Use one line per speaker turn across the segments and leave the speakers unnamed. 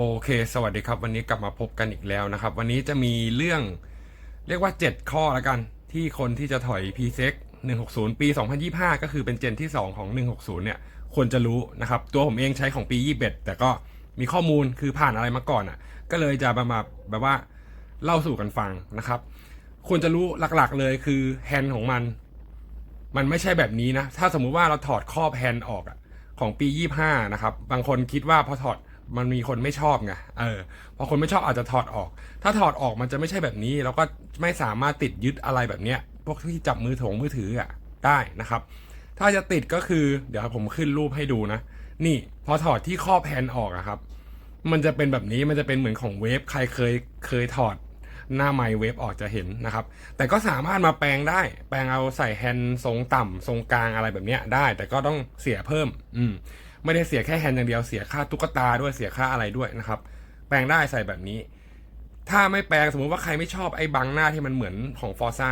โอเคสวัสดีครับวันนี้กลับมาพบกันอีกแล้วนะครับ วันนี้จะมีเรื่องเรียกว่า 7 ข้อละกัน ที่คนที่จะถอย p s e c 160 ปี 2025 ก็คือเป็นเจนที่ 2 ของ 160 เนี่ยควรจะรู้นะครับ ตัวผมเองใช้ของปี 21 แต่ก็มีข้อมูลคือผ่านอะไรมาก่อนอะ ก็เลยจะมามาแบบว่าเล่าสู่กันฟังนะครับ ควรจะรู้หลักๆเลยคือแฮนด์ของมัน มันไม่ใช่แบบนี้นะ ถ้าสมมุติว่าเราถอดครอบแฮนด์ออกอะของปี 25 นะครับ บางคนคิดว่าพอถอด มันมีคนไม่ชอบไงเออพอคนไม่ชอบอาจจะถอดออก ถ้าถอดออกมันจะไม่ใช่แบบนี้ แล้วก็ไม่สามารถติดยึดอะไรแบบเนี้ย พวกที่จับมือถงมือถืออะได้นะครับ ถ้าจะติดก็คือเดี๋ยวผมขึ้นรูปให้ดูนะ นี่พอถอดที่ครอบแฮนออกอะครับ มันจะเป็นแบบนี้มันจะเป็นเหมือนของเวฟใครเคยเคยถอดหน้าไมค์เวฟออกจะเห็นนะครับ แต่ก็สามารถมาแปลงได้ แปลงเอาใส่แฮนด์ทรงต่ำทรงกลางอะไรแบบเนี้ยได้ แต่ก็ต้องเสียเพิ่ม อืม ไม่ได้เสียแค่แฮนด์อย่างเดียวเสียค่าตุ๊กตาด้วยเสียค่าอะไรด้วยนะครับ แปลงได้ใส่แบบนี้ ถ้าไม่แปลงสมมุติว่าใครไม่ชอบไอ้บังหน้าที่มันเหมือนของฟอร์ซ่า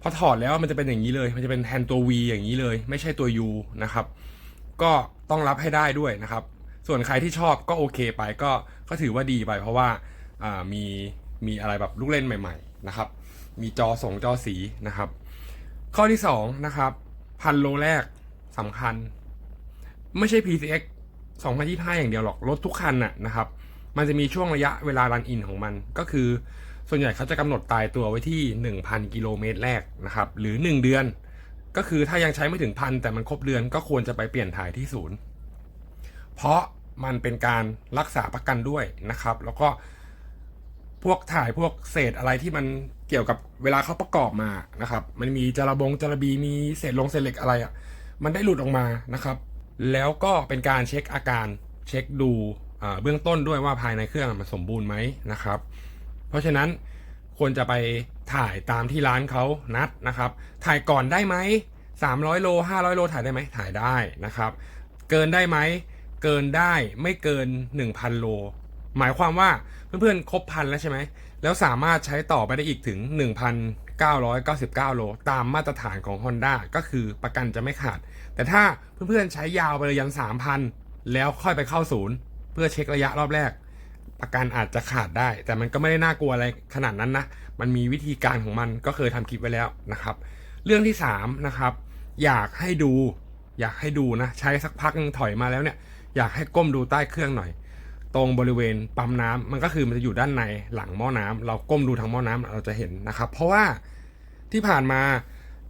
พอถอดแล้วมันจะเป็นอย่างนี้เลย มันจะเป็นแฮนด์ตัว V อย่างนี้เลย ไม่ใช่ตัว U นะครับ ก็ต้องรับให้ได้ด้วยนะครับ ส่วนใครที่ชอบก็โอเคไปก็ก็ถือว่าดีไป เพราะว่าามีมีอะไรแบบลูกเล่นใหม่ ๆนะครับ มีจอส่งจอสีนะครับ ข้อที่สองนะครับพันโลแรกสำคัญ ไม่ใช่ PCX 2025 อย่างเดียวหรอก รถทุกคันน่ะนะครับ มันจะมีช่วงระยะเวลารันอินของมัน ก็คือส่วนใหญ่เขาจะกำหนดตายตัวไว้ที่ 1,000 กิโลเมตรแรกนะครับ หรือ 1 เดือน ก็คือถ้ายังใช้ไม่ถึงพันแต่มันครบเดือนก็ควรจะไปเปลี่ยนถ่ายที่ศูนย์ เพราะมันเป็นการรักษาประกันด้วยนะครับ แล้วก็พวกถ่ายพวกเศษอะไรที่มันเกี่ยวกับเวลาเขาประกอบมานะครับ มันมีจระบงจระบีมีเศษลงเศษเหล็กอะไรอะ่ะ มันได้หลุดออกมานะครับ แล้วก็เป็นการเช็คอาการเช็คดูเบื้องต้นด้วยว่าภายในเครื่องมันสมบูรณ์ไหมนะครับ เพราะฉะนั้นควรจะไปถ่ายตามที่ร้านเขานัดนะครับ ถ่ายก่อนได้ไหม300 โล 500 โลถ่ายได้ไหมถ่ายได้นะครับ เกินได้ไหมเกินได้ไม่เกิน 1,000 โล หมายความว่าเพื่อนๆครบพันแล้วใช่ไหมแล้วสามารถใช้ต่อไปได้อีกถึง 1,999 โล ตามมาตรฐานของ Honda ก็คือประกันจะไม่ขาด แต่ถ้าเพื่อนๆใช้ยาวไปเลยยัน3,000แล้วค่อยไปเข้าศูนย์ เพื่อเช็คระยะรอบแรกประกันอาจจะขาดได้ แต่มันก็ไม่ได้น่ากลัวอะไรขนาดนั้นนะ มันมีวิธีการของมันก็เคยทำคลิปไว้แล้วนะครับ เรื่องที่3นะครับอยากให้ดูอยากให้ดูนะ ใช้สักพักนึงถอยมาแล้วเนี่ย อยากให้ก้มดูใต้เครื่องหน่อย ตรงบริเวณปั๊มน้ำมันก็คือมันจะอยู่ด้านในหลังหม้อน้ำเราก้มดูทางหม้อน้ำเราจะเห็นนะครับ เพราะว่าที่ผ่านมา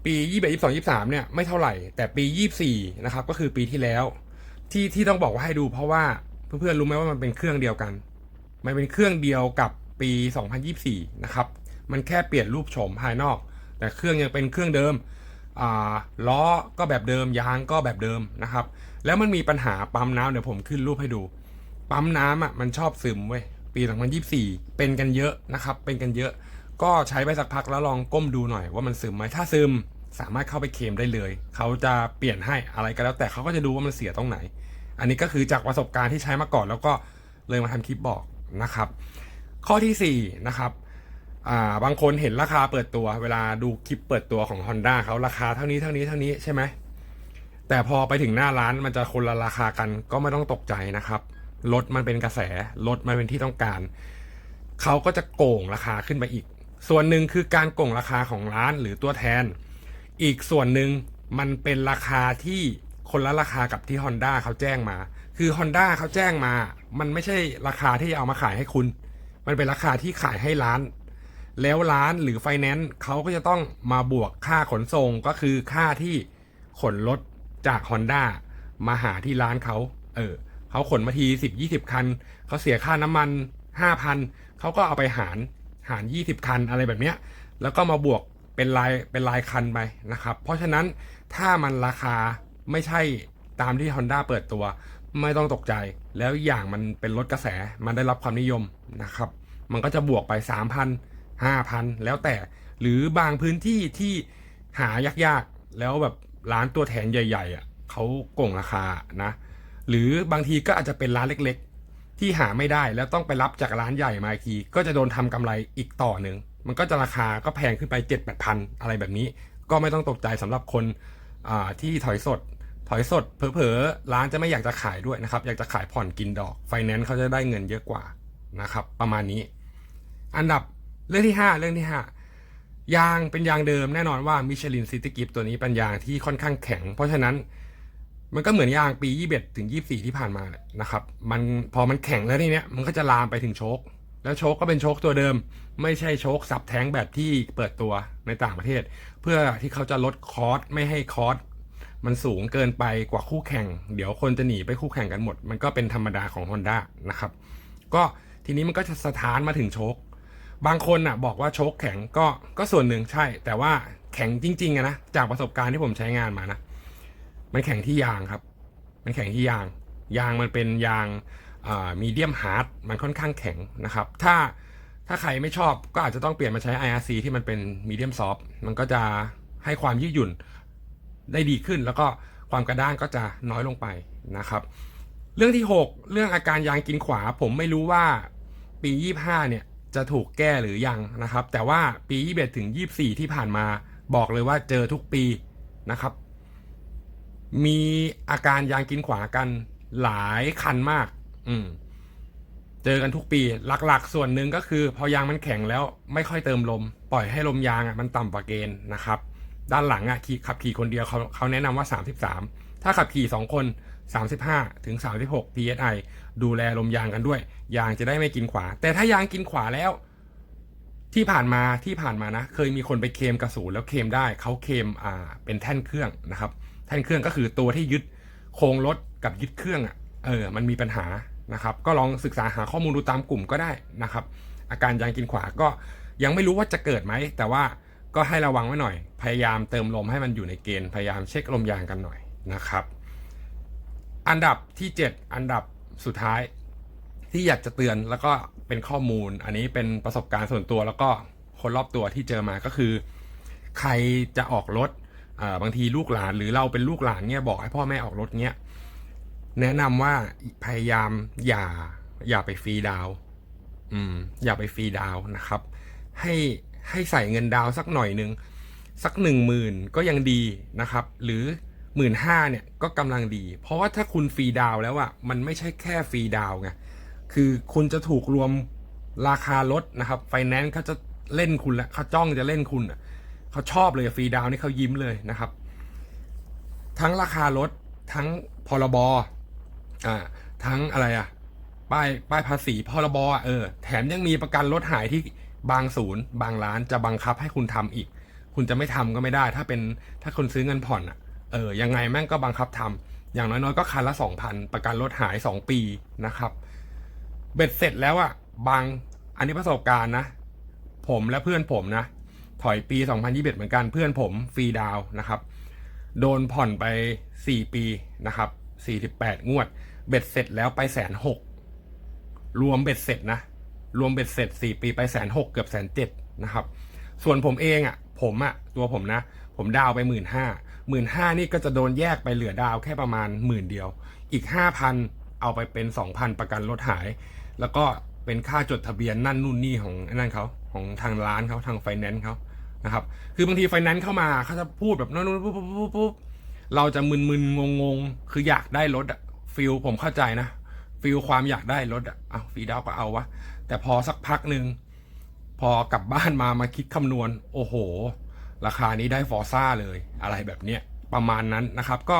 ปี21 22 23เนี่ยไม่เท่าไหร่แต่ปี24นะครับก็คือปีที่แล้ว ที่ที่ต้องบอกว่าให้ดู เพราะว่าเพื่อนๆรู้ไหมว่ามันเป็นเครื่องเดียวกัน มันเป็นเครื่องเดียวกับปี 2024 นะครับ มันแค่เปลี่ยนรูปโฉมภายนอก แต่เครื่องยังเป็นเครื่องเดิมอ่าล้อก็แบบเดิมยางก็แบบเดิมนะครับ แล้วมันมีปัญหาปั๊มน้ำเดี๋ยวผมขึ้นรูปให้ดู ปั๊มน้ำอะมันชอบซึมเว้ยปี 2024 เป็นกันเยอะนะครับ เป็นกันเยอะ ก็ใช้ไปสักพักแล้วลองก้มดูหน่อยว่ามันซึมไหมถ้าซึมสามารถเข้าไปเคลมได้เลย เขาจะเปลี่ยนให้อะไรก็แล้วแต่เขาก็จะดูว่ามันเสียตรงไหน อันนี้ก็คือจากประสบการณ์ที่ใช้มาก่อน แล้วก็เลยมาทำคลิปบอกนะครับ ข้อที่4นะครับาบางคนเห็นราคาเปิดตัว เวลาดูคลิปเปิดตัวของ Honda เขาราคาเท่านี้เท่านี้เท่านี้ใช่ไหมแต่พอไปถึงหน้าร้านมันจะคนละราคากันก็ไม่ต้องตกใจนะครับรถมันเป็นกระแสรถมันเป็นที่ต้องการ เขาก็จะโก่งราคาขึ้นไปอีก ส่วนหนึ่งคือการโก่งราคาของร้านหรือตัวแทน อีกส่วนหนึ่งมันเป็นราคาที่คนละราคากับที่ Honda เขาแจ้งมา คือ Honda เขาแจ้งมา มันไม่ใช่ราคาที่จะเอามาขายให้คุณ มันเป็นราคาที่ขายให้ร้าน แล้วร้านหรือไฟแนนซ์เขาก็จะต้องมาบวกค่าขนส่งก็คือค่าที่ขนรถจาก Honda มาหาที่ร้านเขา เออเขาขนมาทีสิบยี่สิบคัน เขาเสียค่าน้ำมันห้าพันเขาก็เอาไปหาร หารยี่สิบคันอะไรแบบเนี้ยแล้วก็มาบวกเป็นรายเป็นรายคันไปนะครับ เพราะฉะนั้นถ้ามันราคาไม่ใช่ตามที่ Honda เปิดตัว ไม่ต้องตกใจ แล้วอย่างมันเป็นรถกระแสมันได้รับความนิยมนะครับ มันก็จะบวกไป 3,000 5,000 แล้วแต่หรือบางพื้นที่ที่หายากๆ แล้วแบบร้านตัวแทนใหญ่ๆอะเขาโก่งราคานะ หรือบางทีก็อาจจะเป็นร้านเล็กๆ ที่หาไม่ได้แล้วต้องไปรับจากร้านใหญ่มาอีกที ก็จะโดนทำกำไรอีกต่อหนึ่งมันก็จะราคาก็แพงขึ้นไป7 8 0 0 0 อะไรแบบนี้ ก็ไม่ต้องตกใจสำหรับคนที่ถอยสด ถอยสดเผลอๆร้านจะไม่อยากจะขายด้วยนะครับ อยากจะขายผ่อนกินดอกไฟแนนซ์เขาจะได้เงินเยอะกว่านะครับ ประมาณนี้ อันดับเรื่องที่ 5 เรื่องที่ 5 ยางเป็นยางเดิมแน่นอนว่ามิชลินซิตี้กิฟตัวนี้เป็นยางที่ค่อนข้างแข็ง เพราะฉะนั้น มันก็เหมือนยางปี 21 ถึง 24 ที่ผ่านมาแหละนะครับ มันพอมันแข็งแล้วทีเนี้ยมันก็จะลามไปถึงโชค แล้วโชคก็เป็นโชคตัวเดิม ไม่ใช่โชคสับแท้งแบบที่เปิดตัวในต่างประเทศ เพื่อที่เขาจะลดคอสไม่ให้คอสมันสูงเกินไปกว่าคู่แข่ง เดี๋ยวคนจะหนีไปคู่แข่งกันหมด มันก็เป็นธรรมดาของ Honda นะครับ ก็ทีนี้มันก็จะสะท้านมาถึงโชค บางคนอะบอกว่าโชคแข็งก็ก็ส่วนหนึ่งใช่ แต่ว่าแข็งจริงๆอะนะจากประสบการณ์ที่ผมใช้งานมานะ มันแข็งที่ยางครับ มันแข็งที่ยาง ยางมันเป็นยางมีเดียมฮาร์ดมันค่อนข้างแข็งนะครับ ถ้าถ้าใครไม่ชอบก็อาจจะต้องเปลี่ยนมาใช้ IRC ที่มันเป็นมีเดียมซอฟมันก็จะให้ความยืดหยุ่นได้ดีขึ้น แล้วก็ความกระด้างก็จะน้อยลงไปนะครับ เรื่องที่ 6 เรื่องอาการยางกินขวา ผมไม่รู้ว่าปี 25 เนี่ยจะถูกแก้หรือยังนะครับ แต่ว่าปี 21 ถึง 24 ที่ผ่านมาบอกเลยว่าเจอทุกปีนะครับ มีอาการยางกินขวากันหลายคันมาก อืม เจอกันทุกปี หลักๆ ส่วนหนึ่งก็คือ พอยางมันแข็งแล้วไม่ค่อยเติมลม ปล่อยให้ลมยางอะมันต่ำกว่าเกณฑ์นะครับ ด้านหลังอะขี่ขับขี่คนเดียวเขาเขาแนะนำว่า 33 ถ้าขับขี่ 2 คน 35ถึง36 psi ดูแลลมยางกันด้วย ยางจะได้ไม่กินขวา แต่ถ้ายางกินขวาแล้ว ที่ผ่านมาที่ผ่านมานะ เคยมีคนไปเคมกระสูนแล้วเคมได้เขาเคมอ่าเป็นแท่นเครื่องนะครับ ท่นเครื่องก็คือตัวที่ยึดโครงรถกับยึดเครื่องอะเออมันมีปัญหานะครับ ก็ลองศึกษาหาข้อมูลดูตามกลุ่มก็ได้นะครับ อาการยางกินขวาก็ยังไม่รู้ว่าจะเกิดไหม แต่ว่าก็ให้ระวังไว้หน่อย พยายามเติมลมให้มันอยู่ในเกณฑ์พยายามเช็คลมยางกันหน่อยนะครับ อันดับที่ 7 อันดับสุดท้ายที่อยากจะเตือนแล้วก็เป็นข้อมูล อันนี้เป็นประสบการณ์ส่วนตัวแล้วก็คนรอบตัวที่เจอมาก็คือ ใครจะออกรถ บางทีลูกหลานหรือเราเป็นลูกหลานเนี่ยบอกให้พ่อแม่ออกรถเนี้ยแนะนำว่าพยายามอย่าอย่าไปฟรีดาวอืมอย่าไปฟรีดาวนะครับ ให้ให้ใส่เงินดาวสักหน่อยหนึ่งสักหนึ่งหมื่นก็ยังดีนะครับ หรือหมื่นห้าเนี่ยก็กำลังดี เพราะว่าถ้าคุณฟรีดาวแล้วอะมันไม่ใช่แค่ฟรีดาวไงคือคุณจะถูกรวมราคารถนะครับไฟแนนซ์เขาจะเล่นคุณแล้วเขาจ้องจะเล่นคุณอะ เขาชอบเลยฟรีดาวน์นี่เขายิ้มเลยนะครับ ทั้งราคารถทั้งพรบอ่าทั้งอะไรอะป้ายป้ายภาษีพรบอะเออแถมยังมีประกันรถหายที่บางศูนย์ บางร้านจะบังคับให้คุณทำอีก คุณจะไม่ทำก็ไม่ได้ ถ้าเป็นถ้าคนซื้อเงินผ่อนอะเออยังไงแม่งก็บังคับทำอย่างน้อยๆก็คันละสองพันประกันรถหายสองปีนะครับ เบ็ดเสร็จแล้วอะบางอันนี้ประสบการณ์นะ ผมและเพื่อนผมนะ ถอยปี 2021 เหมือนกันเพื่อนผมฟรีดาวนะครับ โดนผ่อนไป 4 ปีนะครับ 48 งวด เบ็ดเสร็จแล้วไปแสนหกรวมเบ็ดเสร็จนะ รวมเบ็ดเสร็จ 4 ปีไปแสนหกเกือบแสนเจ็ดนะครับ ส่วนผมเองอะ่ะ ผมอะ่ะ ตัวผมนะ ผมดาวไปหมื่นห้าหมื่นห้านี่ก็จะโดนแยกไปเหลือดาวแค่ประมาณหมื่นเดียว อีกห้าพันเอาไปเป็นสองพันประกันรถหาย แล้วก็เป็นค่าจดทะเบียนนั่นนู่นนี่ของนั่นเขาของทางร้านเขาทางไฟแนนซ์เขา นะครับคือบางทีไฟแนนซ์เข้ามาเขาจะพูดแบบนั่นนู่นปุ๊บปุ๊บปุ๊บปุ๊บเราจะมึนมึนงงงคืออยากได้รถอะฟิลผมเข้าใจนะฟิลความอยากได้รถอะเอาฟรีดาวก็เอาวะแต่พอสักพักหนึ่งพอกลับบ้านมามาคิดคำนวณ โอ้โห ราคานี้ได้ฟอร์ซ่าเลยอะไรแบบเนี้ยประมาณนั้นนะครับ ก็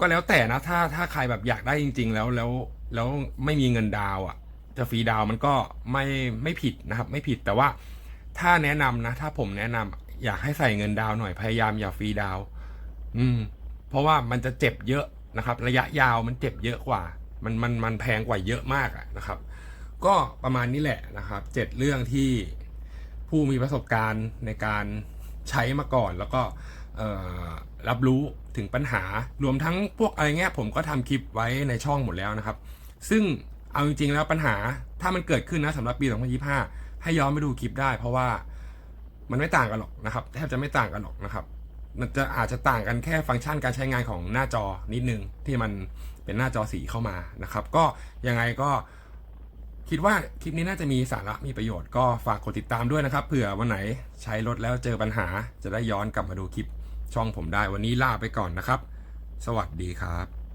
ก็แล้วแต่นะถ้าถ้าใครแบบอยากได้จริง ๆ แล้วแล้วแล้วไม่มีเงินดาวอะ่ะจะฟรีดาวมันก็ไม่ไม่ผิดนะครับ ไม่ผิดแต่ว่า ถ้าแนะนำนะ ถ้าผมแนะนำอยากให้ใส่เงินดาวหน่อยพยายามอย่าฟรีดาวอืม เพราะว่ามันจะเจ็บเยอะนะครับ ระยะยาวมันเจ็บเยอะกว่า มันมันมันแพงกว่าเยอะมากอะนะครับ ก็ประมาณนี้แหละนะครับเจ็ดเรื่องที่ผู้มีประสบการณ์ในการใช้มาก่อน แล้วก็รับรู้ถึงปัญหารวมทั้งพวกอะไรเงี้ยผมก็ทำคลิปไว้ในช่องหมดแล้วนะครับ ซึ่งเอาจริงๆแล้วปัญหาถ้ามันเกิดขึ้นนะสำหรับปี 2025 ให้ย้อนไปดูคลิปได้ เพราะว่ามันไม่ต่างกันหรอกนะครับแทบจะไม่ต่างกันหรอกนะครับ มันจะอาจจะต่างกันแค่ฟังก์ชันการใช้งานของหน้าจอนิดนึงที่มันเป็นหน้าจอสีเข้ามานะครับ ก็ยังไงก็คิดว่าคลิปนี้น่าจะมีสาระมีประโยชน์ก็ฝากกดติดตามด้วยนะครับเผื่อวันไหนใช้รถแล้วเจอปัญหา จะได้ย้อนกลับมาดูคลิปช่องผมได้วันนี้ลาไปก่อนนะครับ สวัสดีครับ